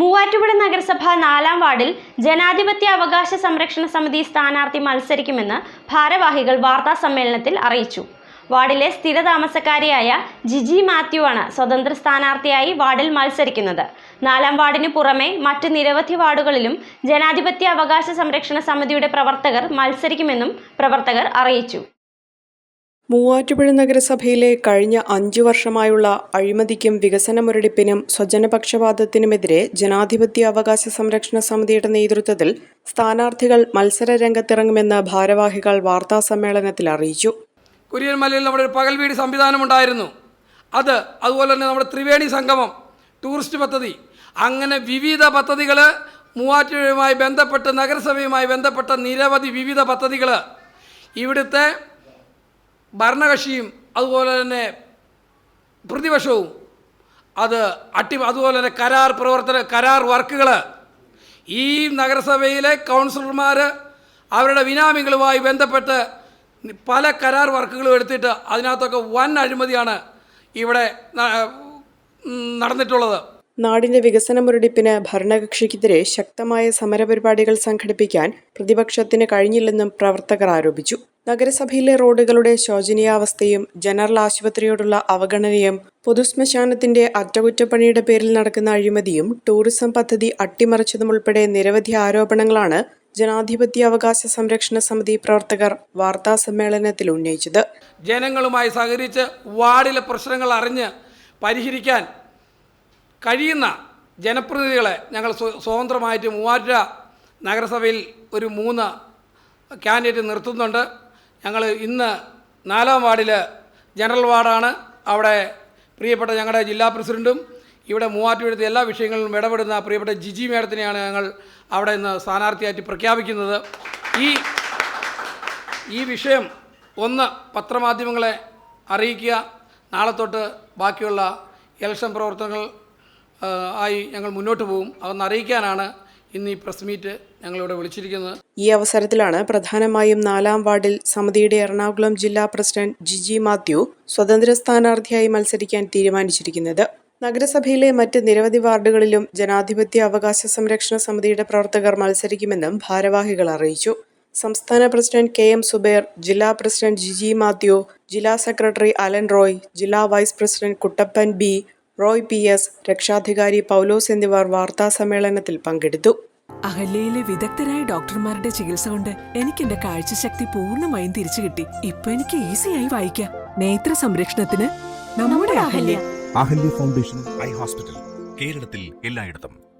മൂവാറ്റുപുഴ നഗരസഭ നാലാം വാർഡിൽ ജനാധിപത്യ അവകാശ സംരക്ഷണ സമിതി സ്ഥാനാർത്ഥി മത്സരിക്കുമെന്ന് ഭാരവാഹികൾ വാർത്താ സമ്മേളനത്തിൽ അറിയിച്ചു. വാർഡിലെ സ്ഥിരതാമസക്കാരിയായ ജിജി മാത്യു ആണ് സ്വതന്ത്ര സ്ഥാനാർത്ഥിയായി വാർഡിൽ മത്സരിക്കുന്നത്. നാലാം വാർഡിന് പുറമെ മറ്റ് നിരവധി വാർഡുകളിലും ജനാധിപത്യ അവകാശ സംരക്ഷണ സമിതിയുടെ പ്രവർത്തകർ മത്സരിക്കുമെന്നും പ്രവർത്തകർ അറിയിച്ചു. മൂവാറ്റുപുഴ നഗരസഭയിലെ കഴിഞ്ഞ അഞ്ചു വർഷമായുള്ള അഴിമതിക്കും വികസന മുരടിപ്പിനും സ്വജനപക്ഷപാതത്തിനുമെതിരെ ജനാധിപത്യ അവകാശ സംരക്ഷണ സമിതിയുടെ നേതൃത്വത്തിൽ സ്ഥാനാർത്ഥികൾ മത്സര രംഗത്തിറങ്ങുമെന്ന് ഭാരവാഹികൾ വാർത്താ സമ്മേളനത്തിൽ അറിയിച്ചു. കുര്യൻമലയിൽ നമ്മുടെ ഒരു പകൽവീട് സംവിധാനം ഉണ്ടായിരുന്നു അത് അതുപോലെ തന്നെ നമ്മുടെ ത്രിവേണി സംഗമം ടൂറിസ്റ്റ് പദ്ധതി അങ്ങനെ വിവിധ പദ്ധതികൾ മൂവാറ്റുപുഴയുമായി ബന്ധപ്പെട്ട് നഗരസഭയുമായി ബന്ധപ്പെട്ട നിരവധി വിവിധ പദ്ധതികൾ ഇവിടുത്തെ ഭരണകക്ഷിയും അതുപോലെ തന്നെ പ്രതിപക്ഷവും അത് അട്ടി അതുപോലെ തന്നെ കരാർ പ്രവർത്തന കരാർ വർക്കുകൾ ഈ നഗരസഭയിലെ കൗൺസിലർമാർ അവരുടെ വിനാമികളുമായി ബന്ധപ്പെട്ട് പല കരാർ വർക്കുകളും എടുത്തിട്ട് അതിനകത്തൊക്കെ വൻ അഴിമതിയാണ് ഇവിടെ നടന്നിട്ടുള്ളത്. നാടിന്റെ വികസന മുരടിപ്പിന് ഭരണകക്ഷിക്കെതിരെ ശക്തമായ സമരപരിപാടികൾ സംഘടിപ്പിക്കാൻ പ്രതിപക്ഷത്തിന് കഴിഞ്ഞില്ലെന്നും പ്രവർത്തകർ ആരോപിച്ചു. നഗരസഭയിലെ റോഡുകളുടെ ശോചനീയാവസ്ഥയും ജനറൽ ആശുപത്രിയോടുള്ള അവഗണനയും പൊതുശ്മശാനത്തിന്റെ അറ്റകുറ്റപ്പണിയുടെ പേരിൽ നടക്കുന്ന അഴിമതിയും ടൂറിസം പദ്ധതി അട്ടിമറിച്ചതുമുൾപ്പെടെ നിരവധി ആരോപണങ്ങളാണ് ജനാധിപത്യ അവകാശ സംരക്ഷണ സമിതി പ്രവർത്തകർ വാർത്താ സമ്മേളനത്തിൽ ഉന്നയിച്ചത്. ജനങ്ങളുമായി സഹകരിച്ച് വാർഡിലെ പ്രശ്നങ്ങൾ അറിഞ്ഞ് പരിഹരിക്കാൻ കഴിയുന്ന ജനപ്രതിനിധികളെ ഞങ്ങൾ സ്വ- സ്വതന്ത്രമായിട്ട് മൂവാറ്റുപുഴ നഗരസഭയിൽ ഒരു മൂന്ന് കാൻഡിഡേറ്റ് നിർത്തുന്നുണ്ട്. ഞങ്ങൾ ഇന്ന് നാലാം വാർഡിൽ ജനറൽ വാർഡാണ്. അവിടെ പ്രിയപ്പെട്ട ഞങ്ങളുടെ ജില്ലാ പ്രസിഡന്റും ഇവിടെ മൂവാറ്റുപുഴത്തെ എല്ലാ വിഷയങ്ങളിലും ഇടപെടുന്ന പ്രിയപ്പെട്ട ജിജി മേഡത്തിനെയാണ് ഞങ്ങൾ അവിടെ ഇന്ന് സ്ഥാനാർത്ഥിയായിട്ട് പ്രഖ്യാപിക്കുന്നത്. ഈ ഈ വിഷയം ഒന്ന് പത്രമാധ്യമങ്ങളെ അറിയിക്കുക. നാളെ തൊട്ട് ബാക്കിയുള്ള ഇലക്ഷൻ പ്രവർത്തനങ്ങൾ ആയി ഞങ്ങൾ മുന്നോട്ട് പോകും. അതൊന്ന് അറിയിക്കാനാണ് ഇന്ന് ഈ പ്രസ് മീറ്റ് ഞങ്ങളിവിടെ വിളിച്ചിരിക്കുന്നത് ഈ അവസരത്തിലാണ് പ്രധാനമായും നാലാം വാർഡിൽ സമിതിയുടെ എറണാകുളം ജില്ലാ പ്രസിഡന്റ് ജിജി മാത്യു സ്വതന്ത്ര സ്ഥാനാർത്ഥിയായി മത്സരിക്കാൻ തീരുമാനിച്ചിരിക്കുന്നത്. നഗരസഭയിലെ മറ്റ് നിരവധി വാർഡുകളിലും ജനാധിപത്യ അവകാശ സംരക്ഷണ സമിതിയുടെ പ്രവർത്തകർ മത്സരിക്കുമെന്നും ഭാരവാഹികൾ അറിയിച്ചു. സംസ്ഥാന പ്രസിഡന്റ് കെ എം സുബേർ ജില്ലാ പ്രസിഡന്റ് ജിജി മാത്യു ജില്ലാ സെക്രട്ടറി അലൻ റോയ് ജില്ലാ vice president Kuttappan B Roy P S രക്ഷാധികാരി പൗലോസ് എന്നിവർ വാർത്താസമ്മേളനത്തിൽ പങ്കെടുത്തു. അഹല്യയിലെ വിദഗ്ധരായ ഡോക്ടർമാരുടെ ചികിത്സ കൊണ്ട് എനിക്ക് എന്റെ കാഴ്ചശക്തി പൂർണമായും തിരിച്ചു കിട്ടി. ഇപ്പൊ എനിക്ക് ഈസിയായി വായിക്കാം. നേത്ര സംരക്ഷണത്തിന് നമ്മുടെ Ahalya. Ahalya foundation eye hospital കേരളത്തിൽ എല്ലായിടത്തും.